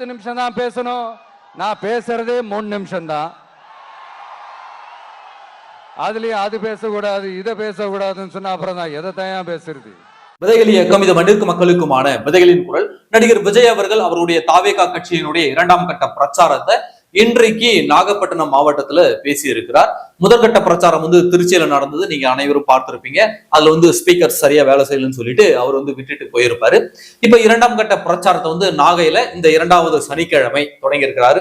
பத்து நிமிஷம் தான் பேசணும். நான் பேசுறதே மூணு நிமிஷம் தான் அதுலயும் அது பேசக்கூடாது இதை பேசக்கூடாதுன்னு சொன்னா அப்புறம் நான் எதை தான் பேசுறது? விதைகள் இயக்கம் இது மண்ணிற்கு மக்களுக்குமான விதைகளின் குரல். நடிகர் விஜய் அவர்கள் அவருடைய தாவேகா கட்சியினுடைய இரண்டாம் கட்ட பிரச்சாரத்தை இன்றைக்கு நாகப்பட்டினம் மாவட்டத்துல பேசி இருக்கிறார் முதற்கட்ட பிரச்சாரம் வந்து திருச்சியில நடந்தது. நீங்க அனைவரும் பார்த்திருப்பீங்க. அதுல வந்து ஸ்பீக்கர் சரியா வேலை செய்யலன்னு சொல்லிட்டு அவர் வந்து விட்டுட்டு போயிருப்பாரு. இப்ப இரண்டாம் கட்ட பிரச்சாரத்தை வந்து நாகையில இந்த இரண்டாவது சனிக்கிழமை தொடங்கி இருக்கிறாரு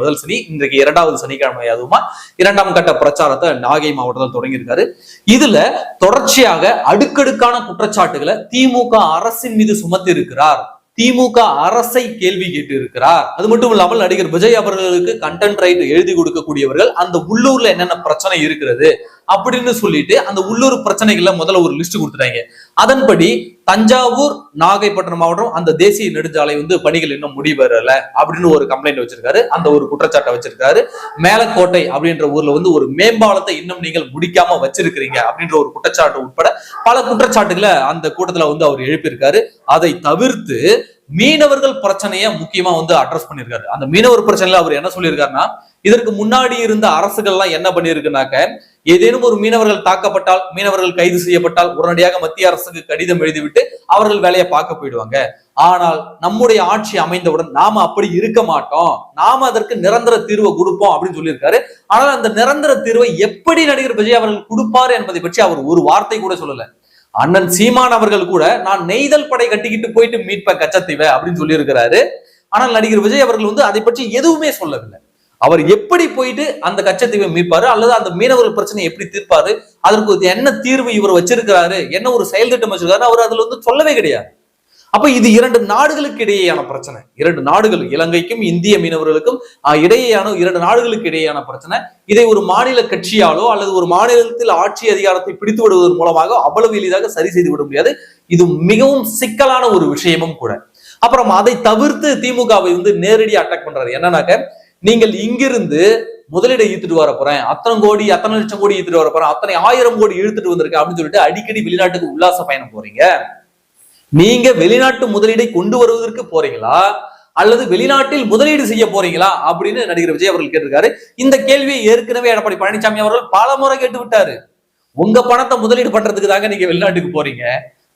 முதல் சனி இன்றைக்கு இரண்டாவது சனிக்கிழமை அதுவுமா. இரண்டாம் கட்ட பிரச்சாரத்தை நாகை மாவட்டத்தில் தொடங்கி இருக்காரு இதுல தொடர்ச்சியாக அடுக்கடுக்கான குற்றச்சாட்டுகளை திமுக அரசின் மீது சுமத்தி இருக்கிறார் திமுக அரசை கேள்வி கேட்டு இருக்கிறார் அது மட்டும் இல்லாமல் நடிகர் விஜய் அவர்களுக்கு கண்டென்ட் ரைட் எழுதி கொடுக்கக்கூடியவர்கள் அந்த உள்ளூர்ல என்னென்ன பிரச்சனை இருக்கிறது அப்படின்னு சொல்லிட்டு அந்த உள்ளூர் பிரச்சனைகள்ல முதல்ல ஒரு லிஸ்ட் கொடுத்துட்டாங்க. அதன்படி தஞ்சாவூர் நாகைப்பட்டினம் மாவட்டம் அந்த தேசிய நெடுஞ்சாலை வந்து பணிகள் இன்னும் முடிவரல அப்படின்னு ஒரு கம்ப்ளைண்ட் வச்சிருக்காரு. அந்த ஒரு குற்றச்சாட்டை வச்சிருக்காரு. மேலக்கோட்டை அப்படின்ற ஊர்ல வந்து ஒரு மேம்பாலத்தை இன்னும் நீங்கள் முடிக்காம வச்சிருக்கிறீங்க அப்படின்ற ஒரு குற்றச்சாட்டு உட்பட பல குற்றச்சாட்டுகளை அந்த கூட்டத்துல வந்து அவர் எழுப்பியிருக்காரு. அதை தவிர்த்து மீனவர்கள் பிரச்சனைய முக்கியமா வந்து அட்ரஸ் பண்ணியிருக்காரு. அந்த மீனவர் பிரச்சனையில அவர் என்ன சொல்லியிருக்காருன்னா இதற்கு முன்னாடி இருந்த அரசுகள்லாம் என்ன பண்ணியிருக்குனாக்க ஏதேனும் ஒரு மீனவர்கள் தாக்கப்பட்டால் மீனவர்கள் கைது செய்யப்பட்டால் உடனடியாக மத்திய அரசுக்கு கடிதம் எழுதிவிட்டு அவர்கள் வேலையை பார்க்க போயிடுவாங்க. ஆனால் நம்முடைய ஆட்சி அமைந்தவுடன் நாம அப்படி இருக்க மாட்டோம். நாம அதற்கு நிரந்தர தீர்வை கொடுப்போம் அப்படின்னு சொல்லியிருக்காரு. ஆனால் அந்த நிரந்தர தீர்வை எப்படி நடிகர் விஜய் அவர்கள் கொடுப்பாரு என்பதை பற்றி அவர் ஒரு வார்த்தை கூட சொல்லல. அண்ணன் சீமான் அவர்கள் கூட நான் நெய்தல் படை கட்டிக்கிட்டு போயிட்டு மீட்பேன் கச்சத்தீவை அப்படின்னு சொல்லியிருக்கிறாரு. ஆனால் நடிகர் விஜய் அவர்கள் வந்து அதை பற்றி எதுவுமே சொல்லவில்லை. அவர் எப்படி போயிட்டு அந்த கச்சத்தீவை மீட்பாரு? அல்லது அந்த மீனவர்கள் பிரச்சனை எப்படி தீர்ப்பாரு? அதற்கு என்ன தீர்வு இவர் வச்சிருக்கிறாரு? என்ன ஒரு செயல் திட்டம் வச்சிருக்காரு? அவர் அதுல வந்து சொல்லவே கிடையாது. அப்ப இது இரண்டு நாடுகளுக்கு இடையேயான பிரச்சனை. இரண்டு நாடுகள் இலங்கைக்கும் இந்திய மீனவர்களுக்கும் இடையேயான இரண்டு நாடுகளுக்கு இடையேயான பிரச்சனை. இதை ஒரு மாநில கட்சியாலோ அல்லது ஒரு மாநிலத்தில் ஆட்சி அதிகாரத்தை பிடித்து விடுவதன் மூலமாக அவ்வளவு எளிதாக சரி செய்து விட முடியாது. இது மிகவும் சிக்கலான ஒரு விஷயமும் கூட. அப்புறம் அதை தவிர்த்து திமுகவை வந்து நேரடியாக அட்டாக் பண்றாரு. என்னன்னாக்க நீங்கள் இங்கிருந்து முதலீடை ஈத்துட்டு வர போறேன். அத்தனை கோடி அத்தனை லட்சம் கோடி ஈத்துட்டு வர போறேன். அத்தனை ஆயிரம் கோடி இழுத்துட்டு வந்திருக்கேன் அப்படின்னு சொல்லிட்டு அடிக்கடி வெளிநாட்டுக்கு உல்லாச பயணம் போறீங்க. நீங்க வெளிநாட்டு முதலீடை கொண்டு வருவதற்கு போறீங்களா? அல்லது வெளிநாட்டில் முதலீடு செய்ய போறீங்களா? அப்படின்னு நடிகர் விஜய் அவர்கள் கேட்டிருக்காரு. இந்த கேள்வியை ஏற்கனவே எடப்பாடி பழனிசாமி அவர்கள் பல முறை கேட்டு விட்டாரு உங்க பணத்தை முதலீடு பண்றதுக்கு தாங்க நீங்க வெளிநாட்டுக்கு போறீங்க.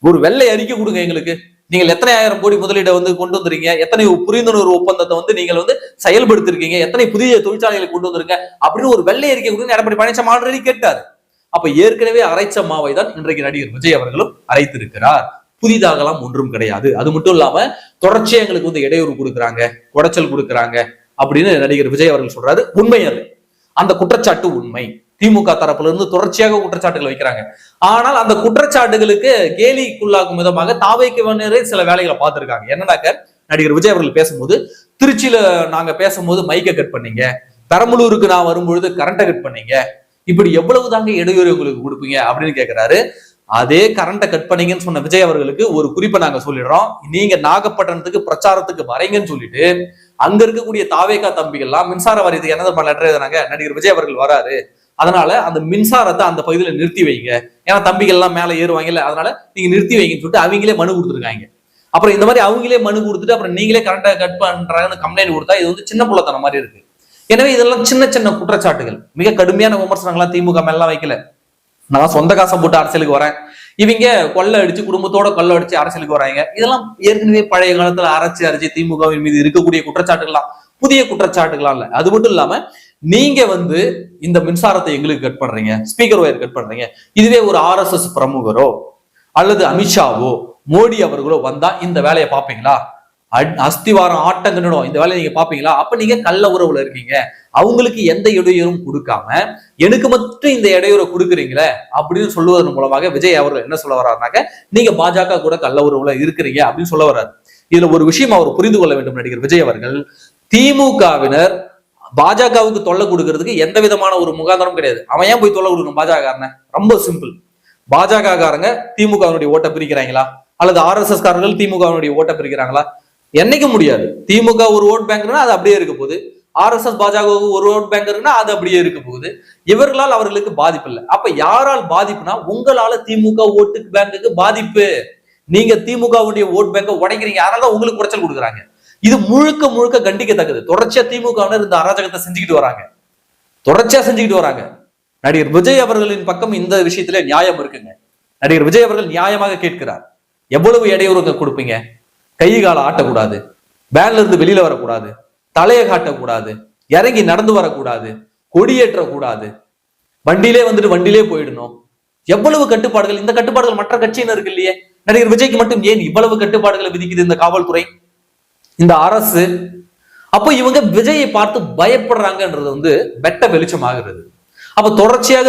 ஒரு வெள்ளை அறிக்கை கொடுங்க எங்களுக்கு. நீங்கள் எத்தனை ஆயிரம் கோடி முதலீடை வந்து கொண்டு வந்திருக்கீங்க? எத்தனை புரிந்துணர்வு ஒப்பந்தத்தை வந்து நீங்கள் வந்து செயல்படுத்திருக்கீங்க? எத்தனை புதிய தொழிற்சாலைகளை கொண்டு வந்திருக்க அப்படின்னு ஒரு வெள்ளை அறிக்கை கொடுங்க. எடப்பாடி பழனிசாமி ஆல்ரெடி கேட்டாரு. அப்ப ஏற்கனவே அரைச்ச மாவை தான் இன்றைக்கு நடிகர் விஜய் அவர்களும் அரைத்திருக்கிறார். புதிதாகலாம் ஒன்றும் கிடையாது. அது மட்டும் இல்லாம தொடர்ச்சியா எங்களுக்கு வந்து இடையூறு கொடுக்குறாங்க குடைச்சல் கொடுக்குறாங்க அப்படின்னு நடிகர் விஜய் அவர்கள் சொல்றாரு. உண்மை அது. அந்த குற்றச்சாட்டு உண்மை. திமுக தரப்புல இருந்து தொடர்ச்சியாக குற்றச்சாட்டுகள் வைக்கிறாங்க. ஆனால் அந்த குற்றச்சாட்டுகளுக்கு கேலிக்குள்ளாகும் விதமாக தாவைக்குவனரே சில வேலைகளை பார்த்திருக்காங்க. என்னன்னாக்க நடிகர் விஜய் அவர்கள் பேசும்போது திருச்சியில நாங்க பேசும்போது மைக்கை கட் பண்ணீங்க. பெரம்பலூருக்கு நான் வரும்பொழுது கரண்டை கட் பண்ணீங்க. இப்படி எவ்வளவு தாங்க இடையூறு உங்களுக்கு கொடுப்பீங்க அப்படின்னு கேட்கிறாரு அதே கரண்டை கட் பண்ணீங்கன்னு சொன்ன விஜய் அவர்களுக்கு ஒரு குறிப்பை நாங்க சொல்லிடுறோம். நீங்க நாகப்பட்டினத்துக்கு பிரச்சாரத்துக்கு வரீங்கன்னு சொல்லிட்டு அங்க இருக்கக்கூடிய தாவேகா தம்பிகள்லாம் மின்சார வாரியத்துக்கு என்ன லெட்டர் எழுதுனாங்க நடிகர் விஜய் அவர்கள் வராரு. அதனால அந்த மின்சாரத்தை அந்த பகுதியில நிறுத்தி வைங்க. ஏன்னா தம்பிகள் எல்லாம் மேல ஏறுவாங்கல்ல அதனால நீங்க நிறுத்தி வைங்கன்னு சொல்லிட்டு அவங்களே மனு கொடுத்துருக்காங்க. அப்புறம் இந்த மாதிரி அவங்களே மனு கொடுத்துட்டு அப்புறம் நீங்களே கரண்ட்டை கட் பண்றாங்கன்னு கம்ப்ளைண்ட் கொடுத்தா இது வந்து சின்ன புள்ளத்தனம் மாதிரி இருக்கு. எனவே இதெல்லாம் சின்ன சின்ன குற்றச்சாட்டுகள். மிக கடுமையான விமர்சனங்கள்லாம் திமுக மேலாம் வைக்கல. நான் சொந்த காசை போட்டு அரசியலுக்கு வரேன். இவங்க கொள்ளை அடிச்சு குடும்பத்தோட கொள்ளை அடிச்சு அரசியலுக்கு வராங்க. இதெல்லாம் ஏற்கனவே பழைய காலத்துல அரைச்சி அரைச்சி திமுகவின் மீது இருக்கக்கூடிய குற்றச்சாட்டுகள்லாம். புதிய குற்றச்சாட்டுகளாம் இல்ல. அது மட்டும் இல்லாம நீங்க வந்து இந்த மின்சாரத்தை எங்களுக்கு கட் பண்றீங்க ஸ்பீக்கர் ஒயர் கட் பண்றீங்க. இதுவே ஒரு ஆர்எஸ்எஸ் பிரமுகரோ அல்லது அமித்ஷாவோ மோடி அவர்களோ வந்தா இந்த வேலையை பார்ப்பீங்களா? அஸ்திவாரம் அஸ்திவாரம் ஆட்டங்கன்னுடும் இந்த வேலையை நீங்க பாப்பீங்களா அப்ப நீங்க கள்ள உறவுல இருக்கீங்க. அவங்களுக்கு எந்த இடையூறும் கொடுக்காம எனக்கு மட்டும் இந்த இடையூறை கொடுக்குறீங்களே அப்படின்னு சொல்லுவதன் மூலமாக விஜய் அவர்கள் என்ன சொல்ல வர்றாருனாக்க நீங்க பாஜக கூட கள்ள உறவுல இருக்கிறீங்க அப்படின்னு சொல்ல வர்றாரு. இதுல ஒரு விஷயம் அவர் புரிந்து கொள்ள வேண்டும் நடிகர் விஜய் அவர்கள். திமுகவினர் பாஜகவுக்கு தொல்லை கொடுக்கறதுக்கு எந்த விதமான ஒரு முகாந்திரம் கிடையாது. அவன் ஏன் போய் தொல்லை கொடுக்கணும் பாஜக ரொம்ப சிம்பிள் பாஜக காரங்க திமுகவினுடைய ஓட்டை பிரிக்கிறாங்களா? அல்லது ஆர்எஸ்எஸ் காரர்கள் திமுகவினுடைய ஓட்டை பிரிக்கிறாங்களா? என்னைக்கு முடியாது. திமுக ஒரு ஓட் பேங்க்னா அது அப்படியே இருக்க போகுது. ஆர்எஸ்எஸ் பாஜகவுக்கு ஒரு ஓட் பேங்க் இருக்குன்னா அது அப்படியே இருக்க போகுது. இவர்களால் அவர்களுக்கு பாதிப்பு இல்லை. அப்ப யாரால் பாதிப்புனா உங்களால திமுக ஓட்டு பேங்குக்கு பாதிப்பு. நீங்க திமுகவுடைய ஓட் பேங்கை உடைக்கிறீங்க. அதனால உங்களுக்கு குறைச்சல் கொடுக்குறாங்க. இது முழுக்க முழுக்க கண்டிக்கத்தக்கது. தொடர்ச்சியா திமுகவினர் இந்த அராஜகத்தை செஞ்சுக்கிட்டு வராங்க. தொடர்ச்சியா செஞ்சுக்கிட்டு வராங்க. நடிகர் விஜய் அவர்களின் பக்கம் இந்த விஷயத்துல நியாயம் இருக்குங்க. நடிகர் விஜய் அவர்கள் நியாயமாக கேட்கிறார். எவ்வளவு இடையூறுகள் கொடுப்பீங்க? கை கால ஆட்டக்கூடாது. வேன்ல இருந்து வெளியில வரக்கூடாது. தலையை காட்டக்கூடாது. இறங்கி நடந்து வரக்கூடாது. கொடியேற்றக்கூடாது. வண்டியிலே வந்துட்டு வண்டியிலே போயிடணும். எவ்வளவு கட்டுப்பாடுகள்? இந்த கட்டுப்பாடுகள் மற்ற கட்சியினருக்கு இல்லையே. நடிகர் விஜய்க்கு மட்டும் ஏன் இவ்வளவு கட்டுப்பாடுகளை விதிக்குது இந்த காவல்துறை? இந்த அரசு அப்போ இவங்க விஜயை பார்த்து பயப்படுறாங்கன்றது வந்து வெட்ட வெளிச்சமாகிறது. அப்ப தொடர்ச்சியாக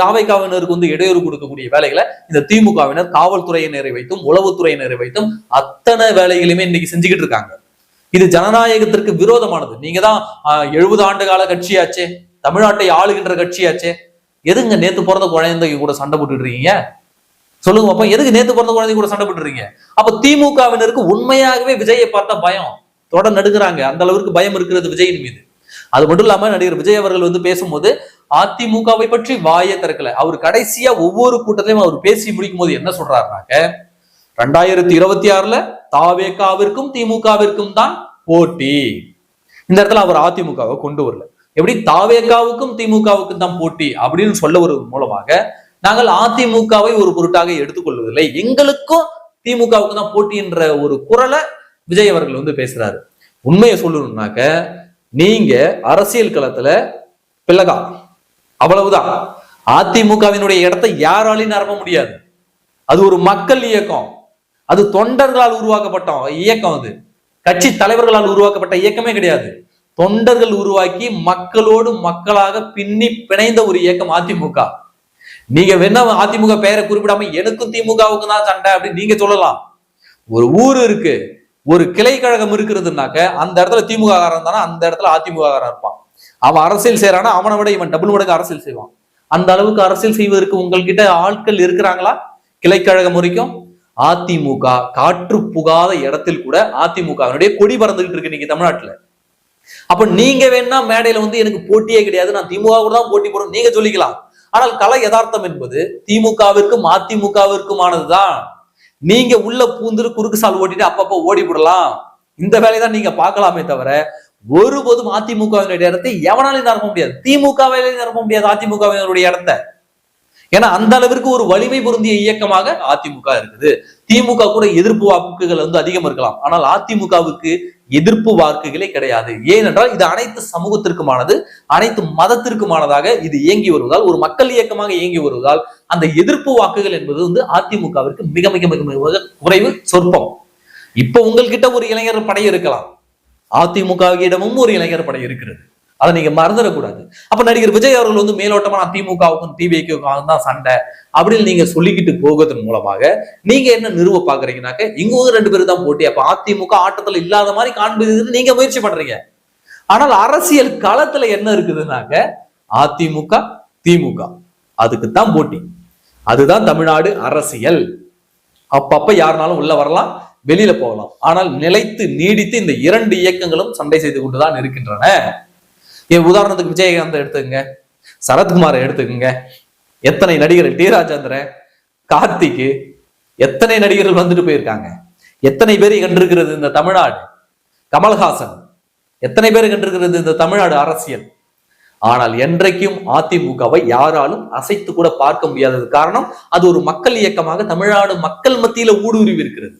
தாவைக்காவினருக்கு வந்து இடையூறு கொடுக்கக்கூடிய வேலைகளை இந்த திமுகவினர் காவல்துறையினரை வைத்தும் உளவுத்துறையினரை வைத்தும் அத்தனை வேலைகளையுமே இன்னைக்கு செஞ்சுக்கிட்டு இருக்காங்க. இது ஜனநாயகத்திற்கு விரோதமானது. நீங்க தான் எழுபது ஆண்டு கால கட்சியாச்சே தமிழ்நாட்டை ஆளுகின்ற கட்சியாச்சே எதுங்க நேத்து பிறந்த குழந்தைங்க கூட சண்டை போட்டுட்டு இருக்கீங்க? சொல்லுங்க அப்ப எதுக்கு நேத்து பிறந்த குழந்தை கூட சண்டை பண்றீங்க அப்ப திமுகவினருக்கு உண்மையாகவே விஜயை பார்த்தா பயம். தொட நடுக்கிறாங்க அந்த அளவுக்கு பயம் இருக்கிறது விஜயின் மீது. அது மட்டும் இல்லாம நடிகர் விஜய் அவர்கள் வந்து பேசும்போது அதிமுகவை பற்றி வாயை திறக்கல. அவர் கடைசியா ஒவ்வொரு கூட்டத்திலையும் அவர் பேசி முடிக்கும் போது என்ன சொல்றாருனாக்க ரெண்டாயிரத்தி இருபத்தி ஆறுல தாவேகாவிற்கும் திமுகவிற்கும் தான் போட்டி. இந்த இடத்துல அவர் அதிமுகவை கொண்டு வரல. எப்படி? தாவேகாவுக்கும் திமுகவுக்கும் தான் போட்டி அப்படின்னு சொல்ல வருவது மூலமாக நாங்கள் அதிமுகவை ஒரு பொருட்டாக எடுத்துக்கொள்வதில்லை. எங்களுக்கும் திமுகவுக்கும் தான் போட்டி என்ற ஒரு குரலை விஜய் அவர்கள் வந்து பேசுறாரு. உண்மையை சொல்லணும்னாக்க நீங்க அரசியல் களத்துல பிள்ளகா அவ்வளவுதான். அதிமுகவினுடைய இடத்தை யாராலையும் நிரப்ப முடியாது. அது ஒரு மக்கள் இயக்கம். அது தொண்டர்களால் உருவாக்கப்பட்ட இயக்கம் அது. கட்சி தலைவர்களால் உருவாக்கப்பட்ட இயக்கமே கிடையாது. தொண்டர்கள் உருவாக்கி மக்களோடு மக்களாக பின்னி பிணைந்த ஒரு இயக்கம் அதிமுக. நீங்க வேணா அதிமுக பெயரை குறிப்பிடாம எனக்கும் திமுகவுக்கும் தான் சண்டை அப்படின்னு நீங்க சொல்லலாம். ஒரு ஊர் இருக்கு ஒரு கிளை கழகம் இருக்கிறதுனாக்க அந்த இடத்துல திமுக காரன் தானே? அந்த இடத்துல அதிமுக காரன் இருப்பான். அவன் அரசியல் செய்யறானா அவனை விட இவன் டபுள் மடங்கு அரசியல் செய்வான். அந்த அளவுக்கு அரசியல் செய்வதற்கு உங்கள்கிட்ட ஆட்கள் இருக்கிறாங்களா? கிளைக்கழகம் வரைக்கும்? அதிமுக காற்று புகாத இடத்தில் கூட அதிமுகவினுடைய கொடி பறந்துகிட்டு இருக்கு நீங்க தமிழ்நாட்டுல. அப்ப நீங்க வேணா மேடையில வந்து எனக்கு போட்டியே கிடையாது. நான் திமுக கூட தான் போட்டி போடுறோம் நீங்க சொல்லிக்கலாம். ஆனால் கலை யதார்த்தம் என்பது திமுகவிற்கும் அதிமுகவிற்குமானதுதான். நீங்க உள்ள பூந்துட்டு குறுக்கு சால் ஓட்டிட்டு அப்பப்ப ஓடி விடலாம் இந்த வேலையை தான் நீங்க பார்க்கலாமே தவிர ஒருபோதும் அதிமுகவினுடைய இடத்தை எவனாலையும் நிரப்ப முடியாது. திமுகவிலையும் நிரப்ப முடியாது அதிமுகவினுடைய இடத்த. ஏன்னா அந்த அளவிற்கு ஒரு வலிமை பொருந்திய இயக்கமாக அதிமுக இருக்குது. திமுக கூட எதிர்ப்பு வாக்குகள் வந்து அதிகம் இருக்கலாம். ஆனால் அதிமுகவுக்கு எதிர்ப்பு வாக்குகளே கிடையாது. ஏனென்றால் இது அனைத்து சமூகத்திற்குமானது அனைத்து மதத்திற்குமானதாக இது இயங்கி வருவதால் ஒரு மக்கள் இயக்கமாக இயங்கி வருவதால் அந்த எதிர்ப்பு வாக்குகள் என்பது வந்து அதிமுகவிற்கு மிக மிக மிக மிக குறைவு சொற்பம். இப்ப உங்கள்கிட்ட ஒரு இளைஞர் படை இருக்கலாம். அதிமுகவிடமும் ஒரு இளைஞர் படை இருக்கிறது. அதை நீங்க மறந்துடக்கூடாது. அப்ப நடிகர் விஜய் அவர்கள் வந்து மேலோட்டமா நான் திமுகவுக்கும் டிவிக்கும் தான் சண்டை அப்படின்னு நீங்க சொல்லிக்கிட்டு போகிறதன் மூலமாக நீங்க என்ன நிறுவ பாக்குறீங்கன்னாக்க இங்க வந்து ரெண்டு பேரும் தான் போட்டி. அப்ப அதிமுக ஆட்டத்துல இல்லாத மாதிரி காண்பது நீங்க முயற்சி பண்றீங்க. ஆனால் அரசியல் களத்துல என்ன இருக்குதுனாக்க அதிமுக திமுக. அதுக்கு தான் போட்டி. அதுதான் தமிழ்நாடு அரசியல். அப்பப்ப யாருனாலும் உள்ள வரலாம் வெளியில போகலாம். ஆனால் நிலைத்து நீடித்து இந்த இரண்டு இயக்கங்களும் சண்டை செய்து கொண்டுதான் இருக்கின்றன. உதாரணத்துக்கு விஜயகாந்த் எடுத்துக்கங்க சரத்குமாரை எடுத்துக்கங்க. எத்தனை நடிகர்கள் டி ராஜேந்திரன் கார்த்திக்கு எத்தனை நடிகர்கள் வந்துட்டு போயிருக்காங்க? எத்தனை பேர் கண்டிருக்கிறது இந்த தமிழ்நாடு? கமல்ஹாசன் எத்தனை பேர் கண்டிருக்கிறது இந்த தமிழ்நாடு அரசியல்? ஆனால் என்றைக்கும் அதிமுகவை யாராலும் அசைத்து கூட பார்க்க முடியாதது காரணம் அது ஒரு மக்கள் இயக்கமாக தமிழ்நாடு மக்கள் மத்தியில ஊடுருவி இருக்கிறது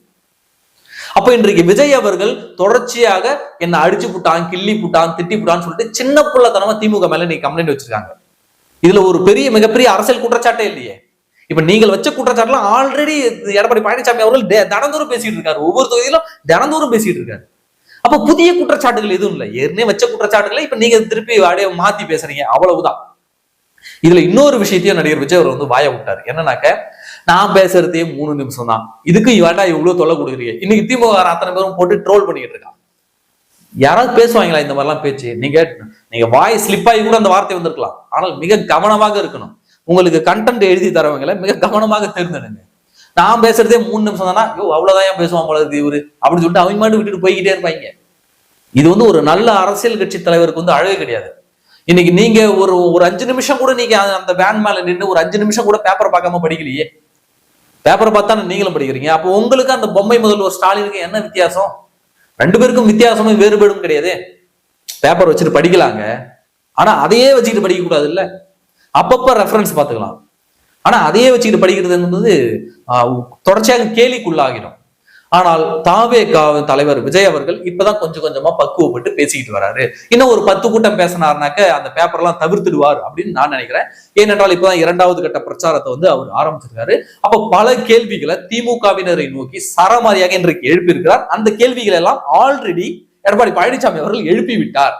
அப்ப இன்றைக்கு விஜய் அவர்கள் தொடர்ச்சியாக என்ன அடிச்சு புட்டான் கிள்ளி புட்டான் திட்டி புட்டான்னு சொல்லிட்டு சின்ன புள்ளத்தனமா திமுக மேல நீ கம்ப்ளைண்ட் வச்சிருக்காங்க. இதுல ஒரு பெரிய மிகப்பெரிய அரசியல் குற்றச்சாட்டே இல்லையே. இப்ப நீங்கள் வச்ச குற்றச்சாட்டுலாம் ஆல்ரெடி எடப்பாடி பழனிசாமி அவர்கள் தினந்தோறும் பேசிட்டு இருக்காரு. ஒவ்வொரு தொகுதியிலும் தினந்தோறும் பேசிட்டு இருக்காரு. அப்ப புதிய குற்றச்சாட்டுகள் எதுவும் இல்லை. ஏற்கனவே வச்ச குற்றச்சாட்டுகளை இப்ப நீங்க திருப்பி அப்படியே மாத்தி பேசுறீங்க. அவ்வளவுதான். இதுல இன்னொரு விஷயத்தையும் நடிகர் விஜய் அவர் வந்து வாய விட்டாரு. என்னன்னாக்க நான் பேசுறதே மூணு நிமிஷம் தான் இதுக்கு வேண்டா இவ்வளவு தொல்லை கொடுக்குறீங்க. இன்னைக்கு திமுக அத்தனை பேரும் போட்டு ட்ரோல் பண்ணிட்டு இருக்கான். யாராவது பேசுவாங்களா இந்த மாதிரிலாம் பேச்சு? நீங்க நீங்க வாய் ஸ்லிப் ஆகி கூட அந்த வார்த்தை வந்திருக்கலாம். ஆனால் மிக கவனமாக இருக்கணும். உங்களுக்கு கண்டென்ட் எழுதி தரவங்களை மிக கவனமாக தேர்ந்தெடுங்க. நான் பேசுறதே மூணு நிமிஷம் தானா ஐயோ அவ்வளவுதான் ஏன் பேசுவான் போல இவரு? அப்படின்னு சொல்லிட்டு அவங்க மாட்டு விட்டுட்டு போய்கிட்டே இருப்பாங்க. இது வந்து ஒரு நல்ல அரசியல் கட்சி தலைவருக்கு வந்து அழகு கிடையாது. இன்னைக்கு நீங்க ஒரு ஒரு அஞ்சு நிமிஷம் கூட நீங்க அந்த- வேன் மேல நின்று ஒரு அஞ்சு நிமிஷம் கூட பேப்பர் பார்க்காம படிக்கலையே? பேப்பரை பார்த்தா நீங்களும் படிக்கிறீங்க? அப்போ உங்களுக்கு அந்த பொம்மை முதல்வர் ஸ்டாலினுக்கு என்ன வித்தியாசம்? ரெண்டு பேருக்கும் வித்தியாசமும் வேறுபாடும் கிடையாது. பேப்பர் வச்சுட்டு படிக்கலாங்க. ஆனா அதையே வச்சுக்கிட்டு படிக்க கூடாது இல்ல அப்பப்ப ரெஃபரன்ஸ் பார்த்துக்கலாம். ஆனா அதையே வச்சுக்கிட்டு படிக்கிறது என்பது தொடர்ச்சியாக கேலிக்குள்ளாகிடும். ஆனால் தாவே தலைவர் விஜய் அவர்கள் இப்பதான் கொஞ்சம் கொஞ்சமா பக்குவப்பட்டு பேசிக்கிட்டு வராரு. இன்னும் ஒரு பத்து கூட்டம் பேசினார்னாக்க அந்த பேப்பர்லாம் தவிர்த்துடுவார் அப்படின்னு நான் நினைக்கிறேன். ஏனென்றால் இப்பதான் இரண்டாவது கட்ட பிரச்சாரத்தை வந்து அவர் ஆரம்பிச்சிருக்காரு. அப்ப பல கேள்விகளை திமுகவினரை நோக்கி சரமாரியாக இன்றைக்கு எழுப்பியிருக்கிறார். அந்த கேள்விகள் எல்லாம் ஆல்ரெடி எடப்பாடி பழனிசாமி அவர்கள் எழுப்பி விட்டார்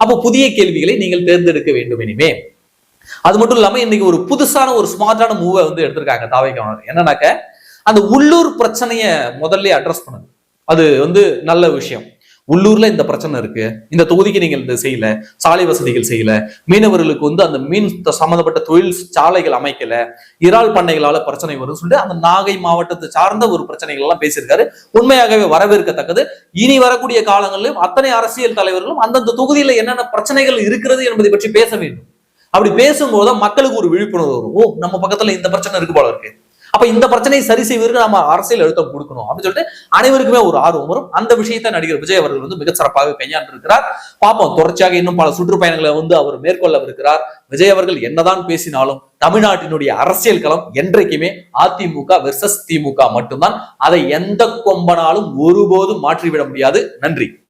அப்போ புதிய கேள்விகளை நீங்கள் தேர்ந்தெடுக்க வேண்டும் இனிமே. அது மட்டும் இல்லாம இன்னைக்கு ஒரு புதுசான ஒரு ஸ்மார்ட்டான மூவை வந்து எடுத்திருக்காங்க தாவைக்கானர் என்னன்னாக்க அந்த உள்ளூர் பிரச்சனையை முதல்ல அட்ரஸ் பண்ணுங்க. அது வந்து நல்ல விஷயம். உள்ளூர்ல இந்த பிரச்சனை இருக்கு. இந்த தொகுதிக்கு நீங்கள் இந்த செய்யல சாலை வசதிகள் செய்யல மீனவர்களுக்கு வந்து அந்த மீன் சம்பந்தப்பட்ட தொழில் சாலைகள் அமைக்கல இறால் பண்ணைகளால பிரச்சனை வரும்னு சொல்லிட்டு அந்த நாகை மாவட்டத்தை சார்ந்த ஒரு பிரச்சனைகள் எல்லாம் பேசியிருக்காரு. உண்மையாகவே வரவேற்கத்தக்கது. இனி வரக்கூடிய காலங்களிலும் அத்தனை அரசியல் தலைவர்களும் அந்தந்த தொகுதியில என்னென்ன பிரச்சனைகள் இருக்கிறது என்பதை பற்றி பேச வேண்டும். அப்படி பேசும்போது மக்களுக்கு ஒரு விழிப்புணர்வு வரும். ஓ நம்ம பக்கத்துல இந்த பிரச்சனை இருக்கு போல இருக்கு. அப்ப இந்த பிரச்சனையை சரி செய்வதற்கு நம்ம அரசியல் அழுத்தம் கொடுக்கணும். அப்படின்னு சொல்லிட்டு அனைவருக்குமே ஒரு ஆர்வம் வரும். அந்த விஷயத்தை நடிகர் விஜய் அவர்கள் வந்து மிகச் சிறப்பாக கையாண்டிருக்கிறார். பார்ப்போம். தொடர்ச்சியாக இன்னும் பல சுற்றுப்பயணங்களை வந்து அவர் மேற்கொள்ளவிருக்கிறார். விஜய் அவர்கள் என்னதான் பேசினாலும் தமிழ்நாட்டினுடைய அரசியல் களம் என்றைக்குமே அதிமுக வெர்சஸ் திமுக மட்டும்தான். அதை எந்த கொம்பனாலும் ஒருபோதும் மாற்றிவிட முடியாது. நன்றி.